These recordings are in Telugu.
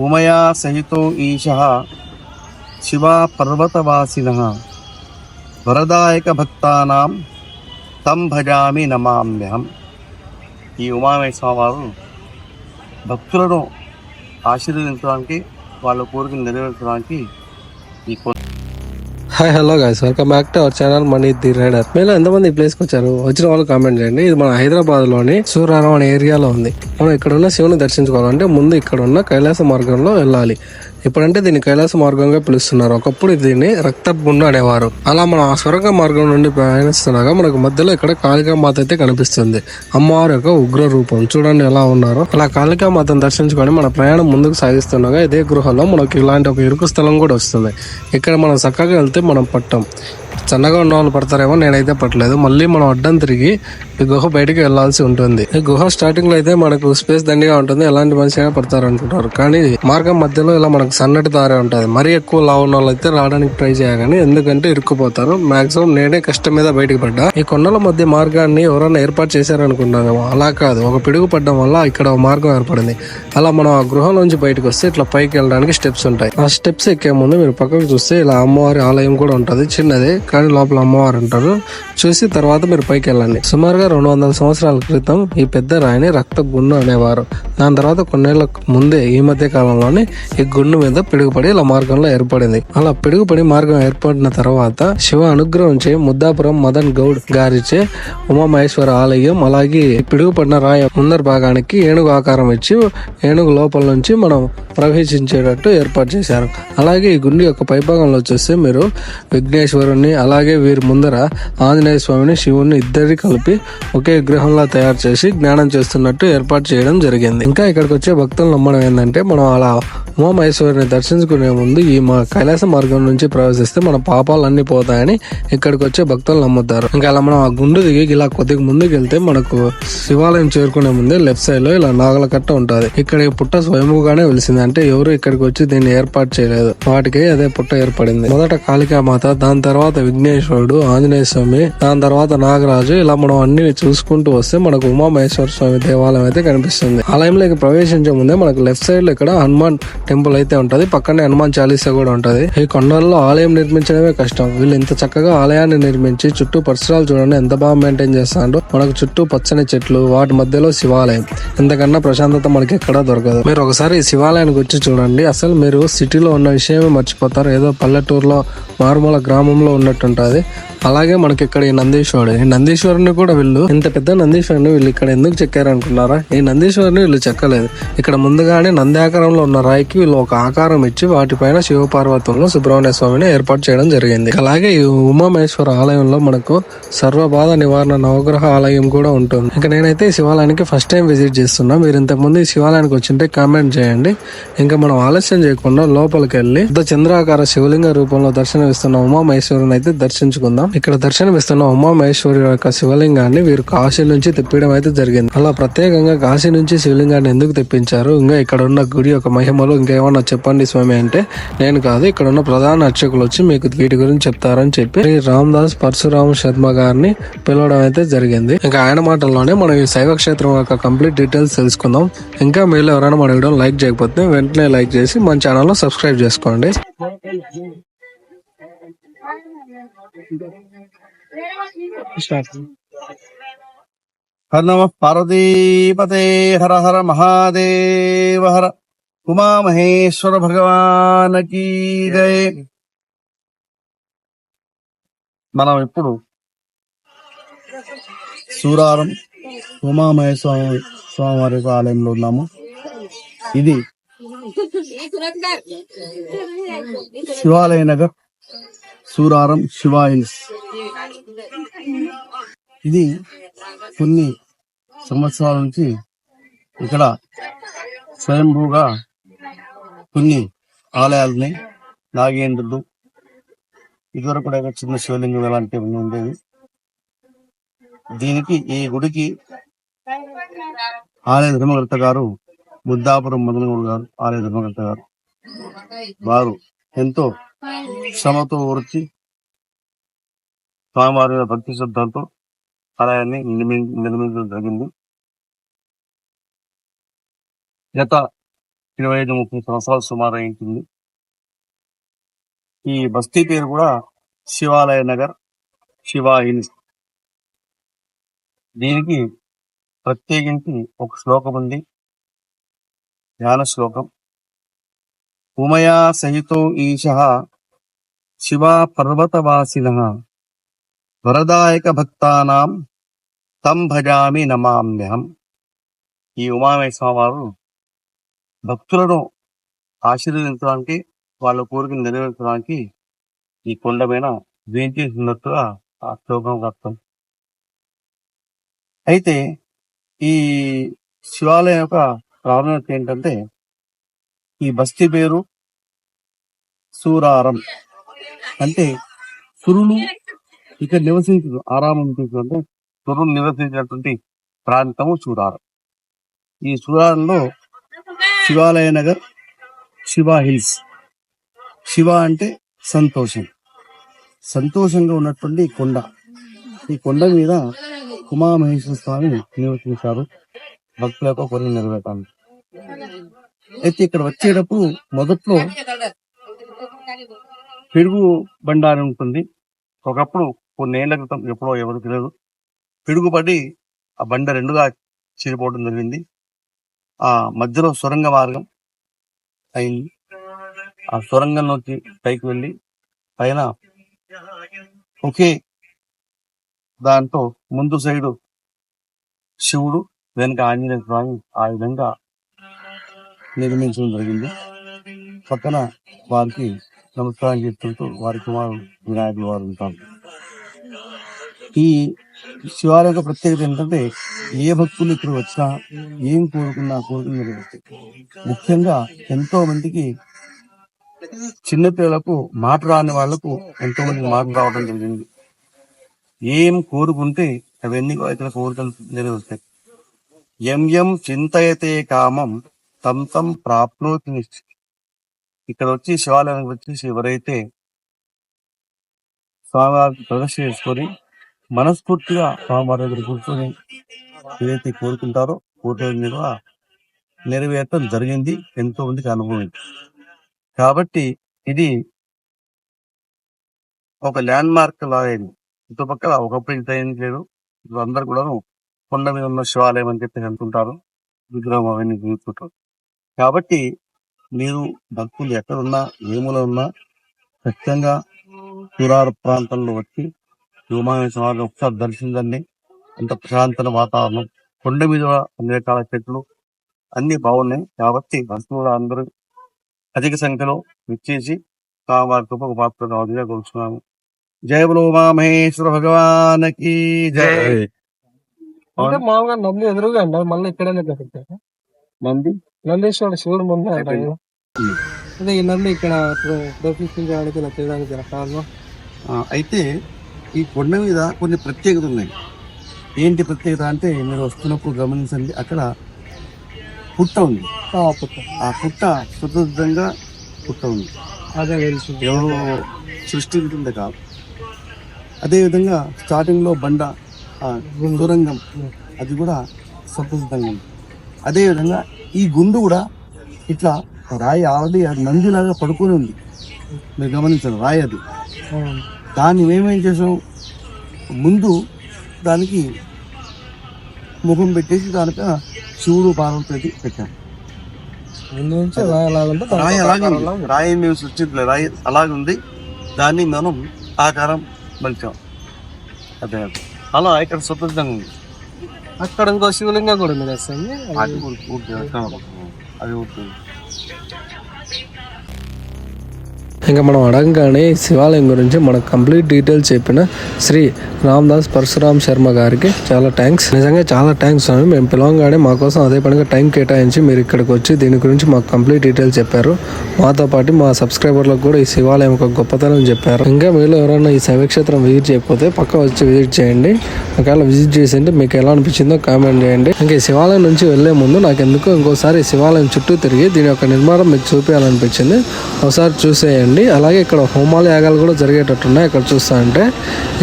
ఉమయా సహితో ఈశ శివా పర్వతవాసిన. వరదాయక భక్తానాం తం భజామి నమామ్యహం. ఈ ఉమామేశ్వర వారు భక్తులను ఆశీర్వదించడానికి వాళ్ళ కోరికను నెరవేర్చడానికి ఈ కొ- hi hello guys welcome back to our channel Mani the rider మీరు ఎంతమంది ఈ ప్లేస్కి వచ్చారు? వచ్చిన వాళ్ళు కామెంట్ చేయండి. ఇది మన హైదరాబాద్లోని సూరారం అనే ఏరియాలో ఉంది. మనం ఇక్కడ ఉన్న శివుని దర్శించుకోవాలంటే ముందు ఇక్కడ ఉన్న కైలాస మార్గంలో వెళ్ళాలి. ఇప్పుడంటే దీన్ని కైలాస మార్గంగా పిలుస్తున్నారు. ఒకప్పుడు దీన్ని రక్తపుండు అనేవారు. అలా మనం ఆ స్వర్గ మార్గం నుండి ప్రయాణిస్తుండగా మనకు మధ్యలో ఇక్కడ కాళికా మాత అయితే కనిపిస్తుంది. అమ్మవారి యొక్క ఉగ్ర రూపం. చూడండి ఎలా ఉన్నారో. అలా కాళికా మాతను దర్శించుకొని మన ప్రయాణం ముందుకు సాగిస్తుండగా ఇదే గృహలో మనకు ఇలాంటి ఒక ఇరుకు స్థలం కూడా వస్తుంది. ఇక్కడ మనం చక్కగా వెళ్తే మనం పట్టం. చల్లగా ఉన్న వాళ్ళు పడతారేమో నేనైతే పట్టలేదు మళ్ళీ మనం అడ్డం తిరిగి ఈ గుహ బయటికి వెళ్ళాల్సి ఉంటుంది. ఈ గుహ స్టార్టింగ్లో అయితే మనకు స్పేస్ దండిగా ఉంటుంది. ఎలాంటి మనిషి అయినా పడతారు అనుకుంటారు. కానీ మార్గం మధ్యలో ఇలా మనకు సన్నటి దారే ఉంటుంది. మరీ ఎక్కువ లావు ఉన్న వాళ్ళు అయితే రావడానికి ట్రై చేయగానే ఎందుకంటే ఇరుక్కుపోతారు. మాక్సిమం నేనే కష్టం మీద బయటకు పడ్డా. ఈ కొండల మధ్య మార్గాన్ని ఎవరైనా ఏర్పాటు చేశారనుకుంటున్నాము అలా కాదు. ఒక పిడుగు పడడం వల్ల ఇక్కడ ఒక మార్గం ఏర్పడింది. అలా మనం ఆ గృహ నుంచి బయటకు వస్తే ఇట్లా పైకి వెళ్ళడానికి స్టెప్స్ ఉంటాయి. ఆ స్టెప్స్ ఎక్కే ముందు మీరు పక్కకు చూస్తే ఇలా అమ్మవారి ఆలయం కూడా ఉంటుంది. చిన్నది. కానీ లోపల అమ్మవారు ఉంటారు. చూసి తర్వాత మీరు పైకి వెళ్ళండి. సుమారుగా రెండు వందల సంవత్సరాల క్రితం ఈ పెద్ద రాయిని రక్త గుండు అనేవారు. దాని తర్వాత కొన్నేళ్ళ ముందే ఈ మధ్య కాలంలోనే ఈ గుండు మీద పిడుగుపడి ఇలా మార్గంలో ఏర్పడింది. అలా పిడుగుపడి మార్గం ఏర్పడిన తర్వాత శివ అనుగ్రహించే ముద్దాపురం మదన్ గౌడ్ గారిచే ఉమామహేశ్వర ఆలయం అలాగే పిడుగుపడిన రాయి ముందర భాగానికి ఏనుగు ఆకారం ఇచ్చి ఏనుగు లోపల నుంచి మనం ప్రవేశించేటట్టు ఏర్పాటు చేశారు. అలాగే ఈ గుండు యొక్క పైభాగంలో చూస్తే మీరు విఘ్నేశ్వరుని అలాగే వీరి ముందర ఆంజనేయ స్వామిని శివుని ఇద్దరి కలిపి ఒకే విగ్రహంలా తయారు చేసి జ్ఞానం చేస్తున్నట్టు ఏర్పాటు చేయడం జరిగింది. ఇంకా ఇక్కడికి వచ్చే భక్తులు నమ్మడం ఏంటంటే మనం అలా ఉమామహేశ్వరిని దర్శించుకునే ముందు ఈ మా కైలాస మార్గం నుంచి ప్రవేశిస్తే మన పాపాలు అన్ని పోతాయని ఇక్కడికి వచ్చే భక్తులు నమ్ముతారు. ఇంకా అలా మనం ఆ గుండు దిగి ఇలా కొద్దిగా ముందుకు వెళ్తే మనకు శివాలయం చేరుకునే ముందే లెఫ్ట్ సైడ్లో ఇలా నాగల కట్ట ఉంటుంది. ఇక్కడ ఈ పుట్ట స్వయముగానే వెలిసింది. అంటే ఎవరు ఇక్కడికి వచ్చి దీన్ని ఏర్పాటు చేయలేదు. వాటికి అదే పుట్ట ఏర్పడింది. మొదట కాళికామాత దాని తర్వాత విఘ్నేశ్వరుడు ఆంజనేయ స్వామి దాని తర్వాత నాగరాజు ఇలా మనం అన్ని చూసుకుంటూ వస్తే మనకు ఉమామహేశ్వర స్వామి దేవాలయం అయితే కనిపిస్తుంది. ఆలయంలోకి ప్రవేశించే ముందే మనకు లెఫ్ట్ సైడ్లో ఇక్కడ హనుమాన్ టెంపుల్ అయితే ఉంటది. పక్కనే హనుమాన్ చాలీసా కూడా ఉంటది. ఈ కొండల్లో ఆలయం నిర్మించడమే కష్టం. వీళ్ళు ఇంత చక్కగా ఆలయాన్ని నిర్మించి చుట్టూ పరిసరాలు చూడండి ఎంత బాగా మెయింటైన్ చేస్తాడు మనకు చుట్టూ పచ్చని చెట్లు వాటి మధ్యలో శివాలయం. ఇంతకన్నా ప్రశాంతత మనకి ఎక్కడా దొరకదు. మీరు ఒకసారి ఈ శివాలయానికి వచ్చి చూడండి. అసలు మీరు సిటీలో ఉన్న విషయమే మర్చిపోతారు. ఏదో పల్లెటూరులో మారుమూల గ్రామంలో ఉన్నట్టుంటది. అలాగే మనకి ఇక్కడ ఈ నందీశ్వరుడు. ఈ నందీశ్వరుని కూడా వీళ్ళు ఇంత పెద్ద నందీశ్వరుని వీళ్ళు ఇక్కడ ఎందుకు చెక్కారు అనుకున్నారా ఈ నందీశ్వరుని వీళ్ళు చెక్కలేదు. ఇక్కడ ముందుగానే నందాకారంలో ఉన్న రాయికి వీళ్ళు ఒక ఆకారం ఇచ్చి వాటిపైన శివపార్వతులను సుబ్రహ్మణ్య స్వామిని ఏర్పాటు చేయడం జరిగింది. అలాగే ఈ ఉమామహేశ్వర ఆలయంలో మనకు సర్వబాధ నివారణ నవగ్రహ ఆలయం కూడా ఉంటుంది. ఇంకా నేనైతే ఈ శివాలయానికి ఫస్ట్ టైం విజిట్ చేస్తున్నా. మీరు ఇంతకుముందు ఈ శివాలయానికి వచ్చింటే కామెంట్ చేయండి. ఇంకా మనం ఆలస్యం చేయకుండా లోపలికి వెళ్ళి చంద్రాకార శివలింగ రూపంలో దర్శనమిస్తున్న ఉమామేశ్వరుని అయితే దర్శించుకుందాం. ఇక్కడ దర్శనమిస్తున్న ఉమామహేశ్వరి యొక్క శివలింగాన్ని వీరు కాశీ నుంచి తెప్పించడం అయితే జరిగింది. అలా ప్రత్యేకంగా కాశీ నుంచి శివలింగాన్ని ఎందుకు తెప్పించారు? ఇంకా ఇక్కడ ఉన్న గుడి యొక్క మహిమలు ఇంకేమన్నా చెప్పండి స్వామి అంటే నేను కాదు ఇక్కడ ఉన్న ప్రధాన అర్చకులు వచ్చి మీకు వీటి గురించి చెప్తారని చెప్పి శ్రీ రామదాస్ పరశురామ శర్మ గారిని పిలవడం అయితే జరిగింది. ఇంకా ఆయన మాటల్లోనే మనం ఈ శైవ క్షేత్రం యొక్క కంప్లీట్ డీటెయిల్స్ తెలుసుకుందాం. ఇంకా మీరు ఎవరైనా మన వీడియో లైక్ చేయకపోతే వెంటనే లైక్ చేసి మన ఛానల్లో సబ్స్క్రైబ్ చేసుకోండి. హర నమ పార్వతీపతే హర హర మహాదేవ హర. ఉమామహేశ్వర భగవాన్ కీ జయ మనం ఇప్పుడు సూరారం ఉమామహేశ్వర స్వామి వారి యొక్క ఆలయంలో ఉన్నాము. ఇది శివాలయ నగర్. సూరారం శివా ఇది కొన్ని సంవత్సరాల నుంచి ఇక్కడ స్వయంభూగా కొన్ని ఆలయాలని నాగేంద్రుడు ఇదివరకు కూడా చిన్న శివలింగం ఇలాంటివి ఉండేవి. దీనికి ఈ గుడికి ఆలయ ధర్మకర్త గారు బుద్ధాపురం మదనగౌడ్ గారు ఆలయ ధర్మకర్త గారు వారు ఎంతో శ్రమతో ఉరిచి స్వామివారి భక్తి శ్రద్ధలతో ఆలయాన్ని నిర్మి నిర్మించడం జరిగింది. గత ఇరవై ఐదు ముప్పై సంవత్సరాలు సుమారు అయింటుంది. ఈ బస్తీ పేరు కూడా శివాలయ నగర్ శివ హిల్స్ దీనికి ప్రత్యేకించి ఒక శ్లోకం ఉంది. ధ్యాన శ్లోకం. ఉమయా సహితో ఈశ శివ పర్వతవాసిన. వరదాయక భక్తానాం తం భజామి నమామ్యహం ఈ ఉమామేశ్వర వారు భక్తులను ఆశీర్వదించడానికి వాళ్ళ కోరికను నెరవేర్చడానికి ఈ కొండ మీద వేయించేసినట్టుగా ఆ శ్లోకం అర్థం అయితే ఈ శివాలయం యొక్క ప్రాధాన్యత ఏంటంటే ఈ బస్తీ పేరు సూరారం. అంటే సురులు ఇక్కడ నివసించు ఆరామం అంటే సురులు నివసించినటువంటి ప్రాంతము సూరారం ఈ సూరారంలో శివాలయ నగర్ శివ హిల్స్. శివ అంటే సంతోషం. సంతోషంగా ఉన్నటువంటి కొండ. ఈ కొండ మీద ఉమామహేశ్వర స్వామి నివసించారు. భక్తుల యొక్క కొన్ని నెరవేర్తాను అయితే ఇక్కడ వచ్చేటప్పుడు మొదట్లో పెరుగు బండారం అని ఉంటుంది. ఒకప్పుడు కొన్నేళ్ళ క్రితం ఎప్పుడో ఎవరు తెలియదు పిడుగు పడి ఆ బండ రెండుగా చీలిపోవడం జరిగింది. ఆ మధ్యలో సొరంగ మార్గం అయింది. ఆ సొరంగంలోకి పైకి వెళ్ళి పైన ఒకే దాంతో ముందు సైడు శివుడు వెనుక ఆంజనేయ స్వామి ఆ విధంగా నిర్మించడం జరిగింది. పక్కన వారికి నమస్కారం చేసుకుంటూ వారి కుమారుడు వినాయకులు వారు ఉంటారు. ఈ శివాలయం యొక్క ప్రత్యేకత ఏంటంటే ఏ భక్తులు ఇక్కడ వచ్చినా ఏం కోరుకున్నా కోరుకుని ముఖ్యంగా ఎంతో మందికి చిన్నపిల్లలకు మాట రాని వాళ్ళకు ఎంతో మందికి మాట రావడం జరిగింది. ఏం కోరుకుంటే అవన్నీ ఇతర కోరికలు నెరవేరుతాయి ఎం ఎం చింతయతే కామం తం తం ప్రాప్నోతి నిశ్చిత ఇక్కడ వచ్చి శివాలయానికి వచ్చేసి ఎవరైతే స్వామివారికి ప్రదర్శన చేసుకొని మనస్ఫూర్తిగా స్వామివారి దగ్గర కూర్చొని ఏదైతే కోరుకుంటారో కోరికల మీద నెరవేర్చడం జరిగింది. ఎంతో మందికి అనుభవం కాబట్టి ఇది ఒక ల్యాండ్ మార్క్ లాగైంది. చుట్టుపక్కల ఒకప్పుడు ఇంత ఏం లేదు. ఇప్పుడు అందరు కూడా కొండ మీద ఉన్న శివాలయం అని చెప్పి అనుకుంటారు. విగ్రహం అవన్నీ చూసుకుంటారు కాబట్టి మీరు భక్తులు ఎక్కడున్నా ఏములో ఉన్నా ఖచ్చితంగా దూరార ప్రాంతంలో వచ్చి వ్యోమావేశ్వరాన్ని ఒకసారి దర్శించండి. అంత ప్రశాంతమైన వాతావరణం. కొండ మీద కూడా అన్ని రకాల చెట్లు అన్ని బాగున్నాయి. కాబట్టి భక్తులు అందరూ అధిక సంఖ్యలో విచ్చేసి వారి కృప పాత్ర కావాలని కోరుచున్నాము. జయ బలో మహేశ్వర భగవానకి జయ అంటే మామూలుగా నంది ఎదురుగా అండి. మళ్ళీ ఇక్కడనే కట్టారు మంది నందీశ్వరుడు శివుడు ముందే. అదే ఈ ఇక్కడ ప్ర- ప్రతిష్ఠించడానికి ఇలా చేయడానికి గల కారణం? అయితే ఈ కొండ మీద కొన్ని ప్రత్యేకత ఉన్నాయి. ఏంటి ప్రత్యేకత అంటే మీరు వస్తున్నప్పుడు గమనించండి అక్కడ పుట్ట ఉంది. ఆ, పుట్ట. ఆ పుట్ట స్వతంత్రంగా పుట్ట ఉంది. అదే తెలుసు ఎవరు సృష్టించింది కాదు అదేవిధంగా స్టార్టింగ్లో బండ ఆ, సొరంగం అది కూడా స్వతంత్రంగా ఉంది. అదేవిధంగా ఈ గుండు కూడా ఇట్లా రాయి ఆల్రెడీ అది నందిలాగా పడుకొని ఉంది. మీరు గమనించండి రాయి అది. దాన్ని మేమేం చేసాం? ముందు దానికి ముఖం పెట్టేసి దానిక శివుడు పార్వతి పెట్టాం ముందు నుంచి రాయి అలాగే ఉంది. రాయి మేము సృష్టించలేదు రాయి అలాగే ఉంది. దాన్ని మనం ఆకారం మలిచాం. అదే అలా ఇక్కడ స్వతంత్రంగా ఉంది. అక్కడ ఇంకో శివలింగం కూడా ఉంది స్వామి. అది. అది ఉంటుంది ఇంకా మనం అడగగానే శివాలయం గురించి మనకు కంప్లీట్ డీటెయిల్స్ చెప్పిన శ్రీ రామ్దాస్ పరశురామ్ శర్మ గారికి చాలా థ్యాంక్స్ నిజంగా చాలా థ్యాంక్స్ స్వామి. మేము పిలవంగానే మా కోసం అదే పనిగా టైం కేటాయించి మీరు ఇక్కడికి వచ్చి దీని గురించి మాకు కంప్లీట్ డీటెయిల్స్ చెప్పారు. మాతో పాటు మా సబ్స్క్రైబర్లకు కూడా ఈ శివాలయం ఒక గొప్పతనం చెప్పారు. ఇంకా మీలో ఎవరైనా ఈ శైవక్షేత్రం విజిట్ చేయకపోతే పక్క వచ్చి విజిట్ చేయండి. ఒకవేళ విజిట్ చేసింటే మీకు ఎలా అనిపించిందో కామెంట్ చేయండి. ఇంకా ఈ శివాలయం నుంచి వెళ్ళే ముందు నాకు ఎందుకో ఇంకోసారి శివాలయం చుట్టూ తిరిగి దీని యొక్క నిర్మాణం మీకు చూపించాలనిపించింది. ఒకసారి చూసేయండి. చూడండి. అలాగే ఇక్కడ హోమాలు యాగాలు కూడా జరిగేటట్టున్నాయి. ఇక్కడ చూస్తా అంటే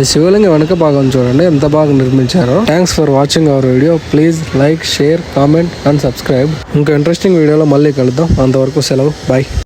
ఈ శివలింగం వెనక భాగం చూడండి. ఎంత బాగా నిర్మించారో. Thanks for watching our video please like share comment and subscribe ఇంకా ఇంట్రెస్టింగ్ వీడియోలో మళ్ళీ కలుద్దాం. అంతవరకు సెలవు. బాయ్